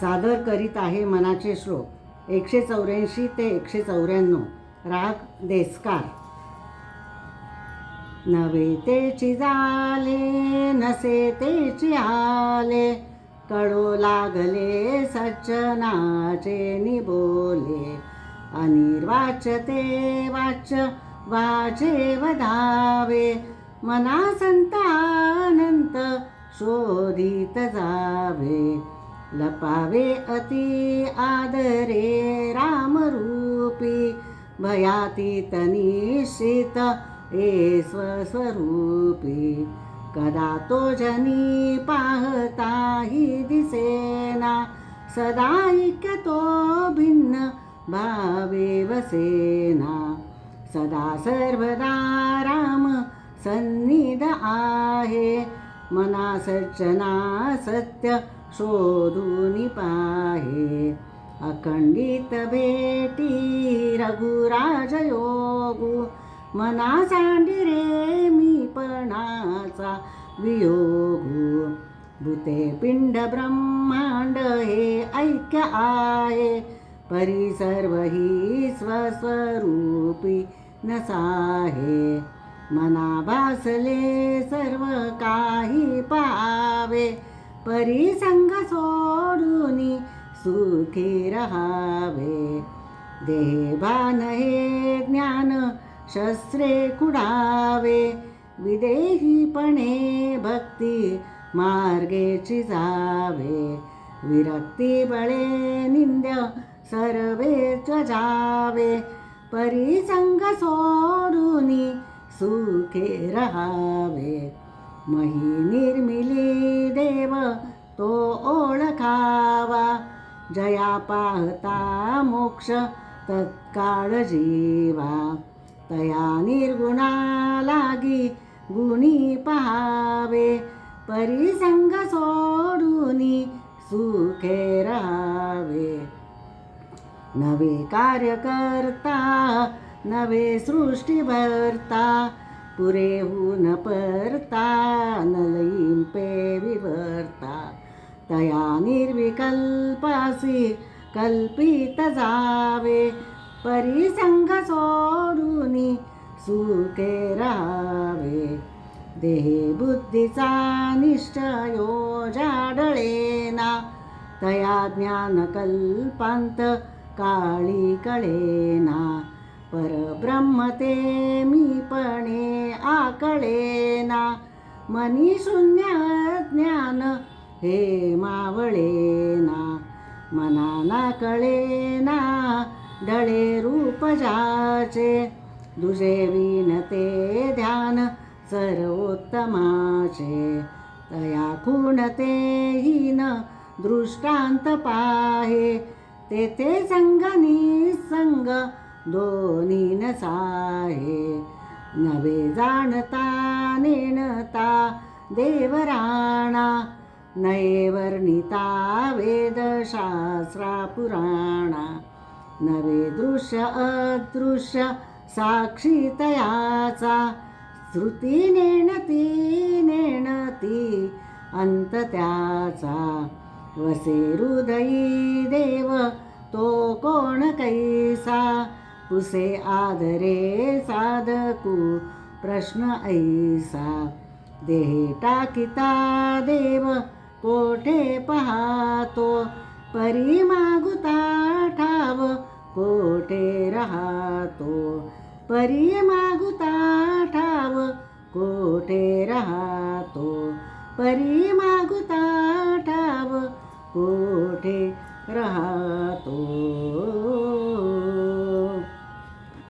सादर करीत आहे मनाचे श्लोक. एकशे चौऱ्याऐंशी ते एकशे चौऱ्याण्णव. राग देसकार. नवे तेची झाले नसे तेची आले कळो लागले सज्जनाचे निबोले. अनिर्वाच्य ते वाच्य वाचे वधावे मना संतानंत शोधित जावे. लपावे अति आदरे रामरूपी भयातीत निश्चित ए स्वस्वरूपी। कदा तो जनी पाहताही दिसेना सदा तो भिन्न भावे वसेना। सदा सर्वदा राम सन्निध आहे मना सज्जना सत्य शोधून पाहे। अखंडित भेटी रघुराज योगू मना सांडिरे मी पणाचा वियोगू। भूते पिंड ब्रह्मांड हे ऐक्य आहे। परी सर्व ही स्वस्वरूपी नसाहे मना भासले सर्व काही पावे. परिसंग सोडून सुखी रहावे. देवान हे ज्ञान शस्त्रे कुडावे. विदेहीपणे भक्ती मार्गेची जावे. विरक्ती बळे निंद्य सर्वे जावे परिसंग सोडूनी सुखे रहावे। मही निर्मिली देव तो ओळखावा। जया पाहता मोक्ष तत्काळ जीवा। तया निर्गुणा लागी गुणी पहावे। परिसंग सोडूनी सुखे राहावे। नवे कार्य करता नवे सृष्टी भरता पुरे परता नलईंपे पे तया निर्विकल्पासी कल्पित जावे परिसंग सोडून सुखे राहावे देहे बुद्धीचा निश्चयो जाडळेना तया ज्ञानकल्पांत काळी कळेना। परब्रह्म ते मीपणे आकळेना मनी शून्य ज्ञान हे मावळेना मनाना कळेना डळे रूप जाचे. दुजे विनते ध्यान सर्वोत्तमाचे. तया खूणते हीन दृष्टांत पाहे. तेथे संग निसंग दोन्ही नसाहे नवे जाणता नेणता देवराणा नये वर्णिता वेदशास्त्रा पुराणा नवे दृश्य अदृश्य साक्षीतयाचा श्रुती नेणती नेणती अंत त्याचा वसे हृदयी देव तो कोण कैसा पुसे आदरे साधकू प्रश्न ऐसा। देहे टाकिता देव कोठे पहातो? परी मागुता ठाव कोठे राहतो? परी मागुता ठाव कोठे राहतो? परी मागुता ठाव कोठे राहतो?